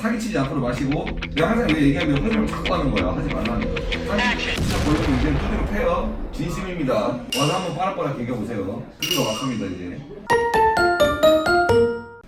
사기치지 않도록 마시고 내가 항상 왜 얘기하면 흐름을 자꾸 하는 거야. 하지 말라니까 사기 진짜 걸리고 이제 두드려 패요. 진심입니다. 와서 한번 빠락빠락 얘기해보세요. 그게 맞습니다 이제.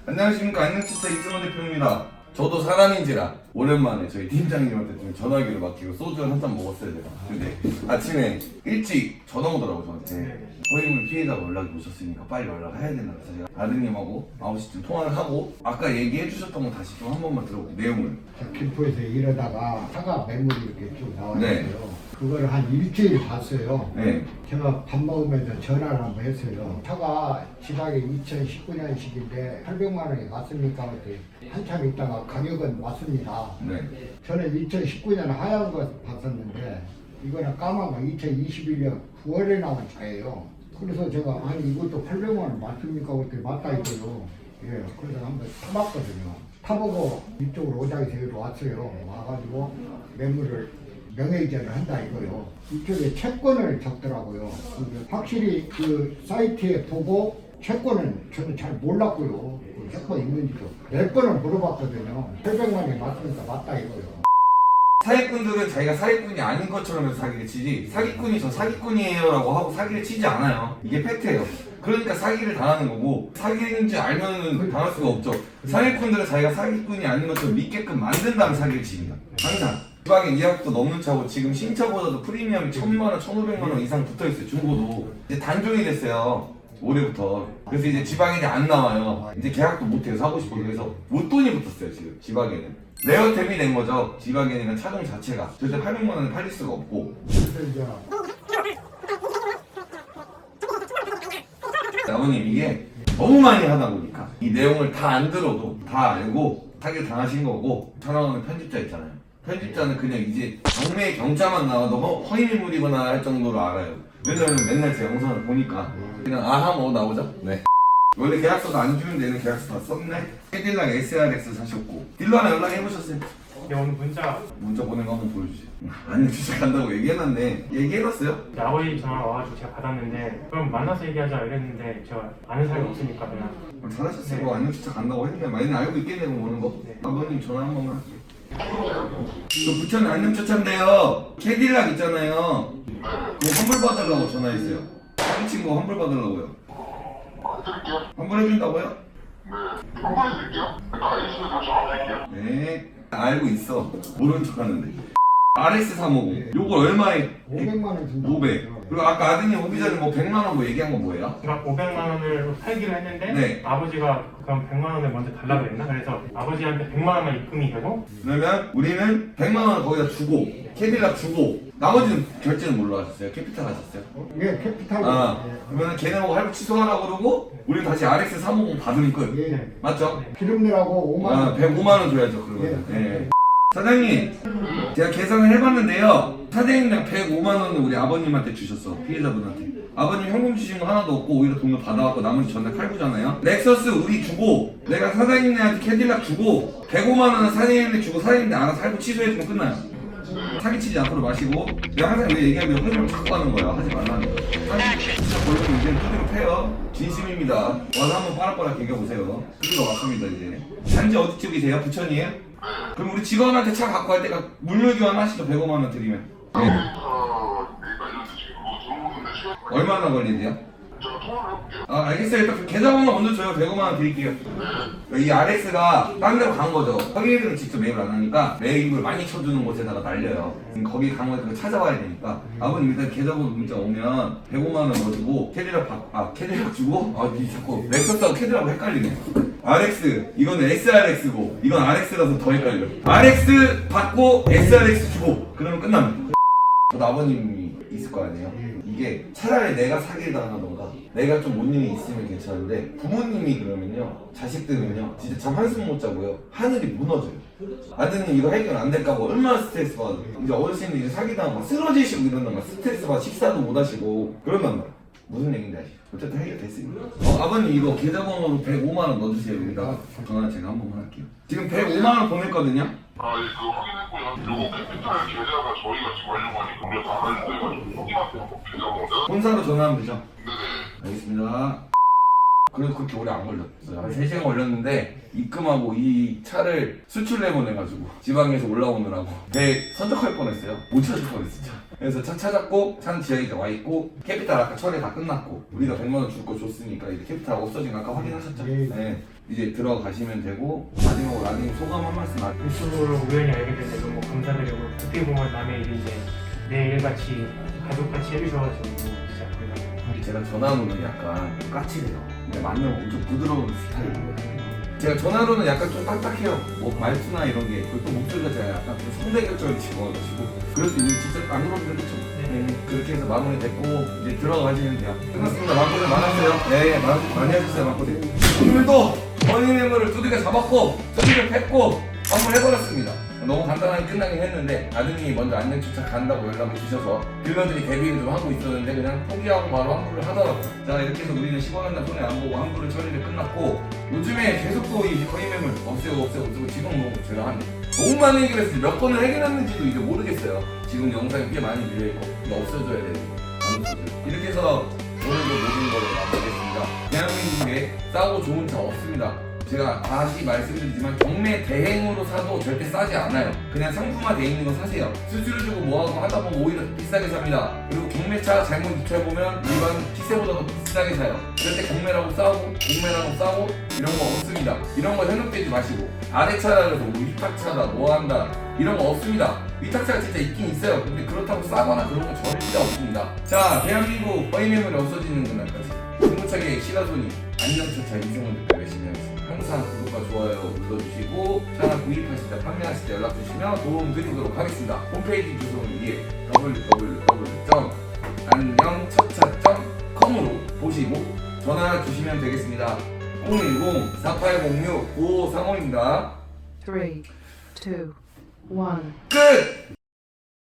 안녕하십니까. 안녕치차 이승원 대표입니다 저도 사람인지라 오랜만에 저희 팀장님한테 좀 전화기를 맡기고 소주 한잔 먹었어요 제가 근데 아침에 일찍 전화 오더라고 저한테. 허위물 피해자가 연락이 오셨으니까 빨리 연락해야 된다 그래서 제가 아드님하고 9시쯤 통화를 하고 아까 얘기해 주셨던 거 다시 좀 한 번만 들어볼게요. 내용을. 저 김포에서 일하다가 차가 매물이 이렇게 쭉 나왔어요. 네. 그걸 한 일주일 봤어요. 네 제가 밥 먹으면서 전화를 한번 했어요. 차가 지방에 2019년식인데 800만 원이 맞습니까? 그랬더니 한참 있다가 가격은 맞습니다. 네. 저는 2019년 하얀 거 봤었는데 이거는 까만 거 2021년 9월에 나온 차예요. 그래서 제가 아니 이것도 800만 원 맞습니까? 그랬더니 맞다 이거요. 예, 그래서 한번 타봤거든요. 타보고 이쪽으로 오장에서 여기로 왔어요. 와가지고 매물을 명예이전을 한다 이거요. 이쪽에 채권을 적더라고요. 확실히 그 사이트에 보고 채권은 저는 잘 몰랐고요. 그 채권 있는지도 몇 번을 물어봤거든요. 800만 원이 맞습니까? 맞다 이거요. 사기꾼들은 자기가 사기꾼이 아닌 것처럼 해서 사기를 치지 사기꾼이 저 사기꾼이에요 라고 하고 사기를 치지 않아요 이게 팩트예요 그러니까 사기를 당하는 거고 사기인지 알면은 당할 수가 없죠 사기꾼들은 자기가 사기꾼이 아닌 것처럼 믿게끔 만든 다음에 사기를 칩니다 항상 지방에 2억도 넘는 차고 지금 신차보다도 프리미엄이 1000만원, 1500만 원 이상 붙어 있어요 중고도. 이제 단종이 됐어요 올해부터. 그래서 이제 지방인이 안 나와요. 이제 계약도 못해요 사고 싶어서 그래서 못돈이 붙었어요 지금 지방에는 레어템이 된 거죠 지방에는 차종 자체가. 절대 800만 원에 팔릴 수가 없고. 아버님 이게 너무 많이 하다 보니까 이 내용을 다 안 들어도 다 알고 사기를 당하신 거고 촬영하는 편집자 있잖아요 편집자는 그냥 이제 경매 경자만 나와도 허, 허위인물이구나 할 정도로 알아요 왜냐면 맨날 제 영상을 보니까 그냥 아하 뭐 나오죠? 네 원래 계약서도 안 주면 되는 계약서 다 썼네 캐딜락 SRX 사셨고 딜러 하나 연락해 보셨어요? 네, 오늘 문자 문자 보낸 거 한번 보여주세요 아니 주식 간다고 얘기해놨네 얘기해놨어요? 이제 아버지 전화 와가지고 제가 받았는데 그럼 만나서 얘기하자 이랬는데 제가 아는 사람이 없으니까 그냥 어, 잘하셨어요. 뭐 안녕 진짜 간다고 했는데 많이 알고 있겠네요, 뭐 오는 거. 네. 아버님 전화 한 번만 할게요. 저 부천 안녕 초차인데요. 캐딜락 있잖아요. 그거 환불 받으려고 전화했어요. 사기친 거 환불 받으려고요. 환불 해준다고요? 네. 알고 있어. 모르는 척 하는데. RS 350. 요거 얼마에? 500만 원 준다. 500. 그리고 아까 아드님 오기 전에 뭐 100만 원 뭐 얘기한 건 뭐예요? 제가 500만 원을 팔기로 했는데 네. 아버지가 그럼 100만 원을 먼저 달라고 했나? 그래서 아버지한테 100만 원만 입금이 되고 그러면 우리는 100만 원 거기다 주고 캐딜락 주고 나머지는 결제는 뭘로 하셨어요? 캐피탈 하셨어요? 예, 캐피탈. 아 예. 그러면 걔네하고 할부 취소하라고 그러고 우리는 다시 RX 350 받으면 끝 예. 맞죠? 기름 내라고 5만 아 원. 105만 원 줘야죠 그러면 예. 예. 사장님 제가 계산을 해봤는데요. 사장님당 105만 원을 우리 아버님한테 주셨어 피해자분한테. 아버님 현금 주신 거 하나도 없고 오히려 돈을 받아갖고 나머지 전액 할부잖아요. 렉서스 우리 주고 내가 사장님네한테 캐딜락 주고 105만 원은 사장님네 주고 사장님네 알아서 할부 취소해주면 끝나요. 사기치지 않도록 마시고 내가 항상 왜 얘기하면 흐름을 자꾸 하는 거야. 하지 말라니까 사기 진짜 걸리고 이제 두드려 패요. 진심입니다. 와서 한번 빠락빠락 얘기해보세요. 그게 맞습니다 이제. 단지 어디 쪽이세요? 부천이에요? 그럼 우리 직원한테 차 갖고 갈 때가 물물 교환하시죠 105만 원 드리면. 네. 얼마나 걸리세요? 아 알겠어요. 일단 계좌번호 먼저 줘요. 105만 원 드릴게요. 이 RS가 딴 데로 간 거죠. 허기일은 직접 매입을 안 하니까 매입을 많이 쳐주는 곳에다가 날려요. 음, 거기 가면 그거 찾아와야 되니까. 아버님 일단 계좌번호 문자 오면 105만 원 넣어주고 캐리락 받, 아 캐리락 주고? 아이 자꾸 렉서스하고 캐리락하고 헷갈리네 RX 이거는 SRX고 이건 RX라서 더 헷갈려. RX 받고 SRX 주고 그러면 끝납니다. 저도 아버님이 있을 거 아니에요? 이게 차라리 내가 사기를 당하던가 내가 좀 못 일이 있으면 괜찮은데 부모님이 그러면요 자식들은요 진짜 잠 한숨 못 자고요 하늘이 무너져요. 아드님 이거 해결 안 될까 봐 얼마나 스트레스 받아. 이제 어르신들이 사기당하고 막 쓰러지시고 이런단 말이야 스트레스 받아 식사도 못 하시고 그런단 말이야 무슨 얘기인지 아시죠? 어쨌든 해결됐으니까 어, 아버님 이거 계좌번호로 105만 원 넣어주세요 여기다가 전화 제가 한 번만 할게요 지금 105만 원 보냈거든요 아, 예, 그거 확인했고요. 요거 캐피탈 계좌가 저희가 지금 하려고 하니까 우리가 다 알아야 돼가지고 확인하세요. 계좌번호. 본사로 전화하면 되죠? 네네. 알겠습니다 그래도 그렇게 오래 안 걸렸어요. 한 3시간 걸렸는데 입금하고 이 차를 수출 내보내가지고 지방에서 올라오느라고 배 선적할 뻔했어요. 못 찾을 뻔했어 진짜. 그래서 차 찾았고 차는 지하에 이제 와 있고 캐피탈 아까 철회 다 끝났고 우리가 100만 원 줄 거 줬으니까 이제 캐피탈 없어진 거 아까 확인하셨죠? 예. 네. 이제 들어가시면 되고 마지막으로 라님 소감 한 말씀 하 유튜브로 우연히 알게 됐는데 너무 감사드리고 어떻게 보면 남의 일인데 내 일같이 가족같이 해주셔가지고 진짜 감사합니다. 제가 전화로는 약간 까칠해요. 근데 만나면 엄청 부드러운 스타일이거든요. 제가 전화로는 약간 좀 딱딱해요. 뭐 말투나 이런 게. 그리고 또 목소리가 제가 약간 좀 성대결절을 집어가지고. 그래도 이제 진짜 안 그러면 그렇죠. 네. 그렇게 해서 마무리 됐고 이제 들어가시면 돼요. 끝났습니다. 마무리 많았어요. 네, 많이, 많이 해주세요. 마무리. 오늘도 버닝 매물을 두들겨 잡았고 두들겨 팼고 마무리 해버렸습니다. 너무 간단하게 끝나긴 했는데 아드님이 먼저 안전추차 간다고 연락을 주셔서 빌런들이 대비를 좀 하고 있었는데 그냥 포기하고 바로 환불을 하더라고요. 자 이렇게 해서 우리는 10원 한다 손에 안 보고 환불을 처리를 끝났고 요즘에 계속 또이 거의 매물 없애고 없애고 없애고 지금 뭐 제가 한 너무 많이 해결했어요. 몇 번을 해결했는지도 이제 모르겠어요. 지금 영상이 꽤 많이 밀려있고 이거 없어져야 되는데 안 없어져요. 이렇게 해서 오늘도 모든 거를 마무리했습니다. 대한민국에 싸고 좋은 차 없습니다. 제가 다시 말씀드리지만 경매 대행으로 사도 절대 싸지 않아요. 그냥 상품화돼 있는 거 사세요. 수수료 주고 뭐하고 하다 보면 오히려 비싸게 삽니다. 그리고 경매차 잘못 입찰해보면 일반 시세보다도 비싸게 사요. 때 경매라고 싸우고 공매라고 싸우고 이런 거 없습니다. 이런 거 현혹되지 마시고 아래차라 그래서 뭐 위탁차다 뭐한다 이런 거 없습니다. 위탁차가 진짜 있긴 있어요. 근데 그렇다고 싸거나 그런 거 절대 없습니다. 자, 대한민국 허위매물이 없어지는 그날까지 승부차게 시가손이 안녕차차 인생을 하겠습니다. 항상 구독과 좋아요 눌러주시고 차나 구입하실 때 판매하실 때 연락 주시면 도움 드리도록 하겠습니다. 홈페이지 주소는 위에 www.안녕차차.com으로 보시고 전화 주시면 되겠습니다. 010-4806-9535입니다. three, two, one. 끝!